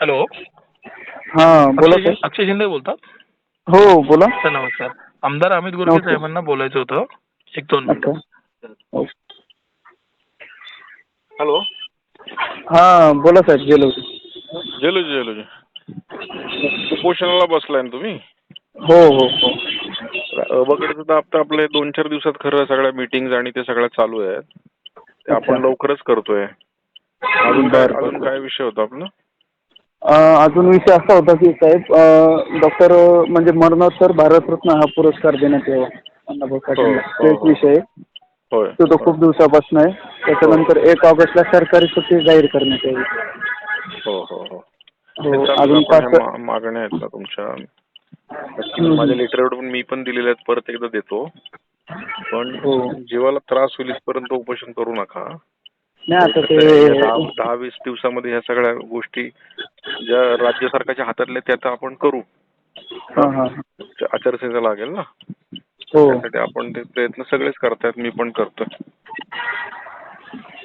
Hello. हा बोला अक्षय sir. अक्षय शिंदे बोलतात हो बोला. सर नमस्कार. आमदार अमित गोरखे नमस्कार. साहेबांना बोलायचं होतं. एक दोन मिनिटं. हॅलो. हा बोला साहेब गेलो. जेलूजी जेलूजी उपोषणाला बसलाय ना तुम्ही? हो हो हो. सुद्धा आता आपले दोन चार दिवसात खरं सगळ्या मीटिंग आणि ते सगळ्या चालू आहेत. ते आपण अच्छा. लवकरच करतोय. अजून काय बरं, बरं, अजून काय विषय होता आपला? अं, अजून विषय असा होता की साहेब डॉक्टर म्हणजे मरणोत्तर भारतरत्न हा पुरस्कार देण्यात यावा अण्णाभाऊ साठेंना हो, तो एक हो. विषय आहे. होय तो तो खूप दिवसापासून आहे त्याच्यानंतर एक ऑगस्टला सरकारी सुट्टी जाहीर करण्यात यावी हो हो हो हो ते अजून आहे. आपण पाच ह्या मा- मागण्या आहेत ना तुमच्या नक्की हम्म. माझ्या लेटर पण मी पण दिलेल्या आहेत परत एकदा देतो पण हो. जीवाला त्रास होईल इथपर्यंत उपोषण करू नका नाही आता दहा ते दहा वीस दिवसामध्ये ह्या सगळ्या गोष्टी ज्या राज्य सरकारच्या हातातल्या त्या तर आपण करू. आचारसंहिता लागेल ना? हो. त्यासाठी आपण ते प्रयत्न सगळेच करतायत मी पण करतोय.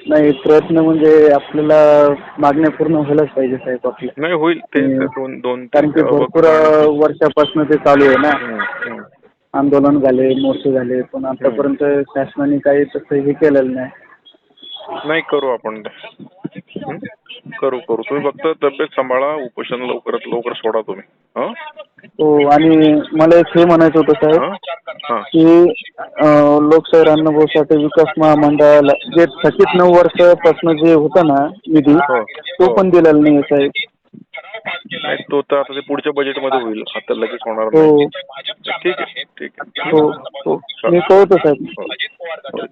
नाही प्रयत्न म्हणजे आपल्याला मागण्या पूर्ण व्हायलाच पाहिजे साहेब आपल्या नाही होईल. ते दोन दोन कारण की भरपूर वर्षापासून ते चालू आहे ना. आंदोलन झाले मोर्चे झाले पण आतापर्यंत शासनाने काही तसं हे केलेलं नाही. नाही करू आपण ते? करू करू तुम्ही फक्त तब्येत सांभाळा उपोषण लवकरात लवकर सोडा तुम्ही हं? हो आणि मला एक हे म्हणायचं होतं साहेब हं? हं. की अं, लोकशाहीर अण्णाभाऊ साठे विकास महामंडळाला जे थकीत नऊ वर्षापासून जे होतं ना निधी हो. तो पण दिलेला नाही साहेब नाही तो तर आता ते पुढच्या बजेटमध्ये होईल आता लगेच होणार हो नाही ठीक आहे ठीक आहे हो हो मी कळवतो साहेब हो. हो.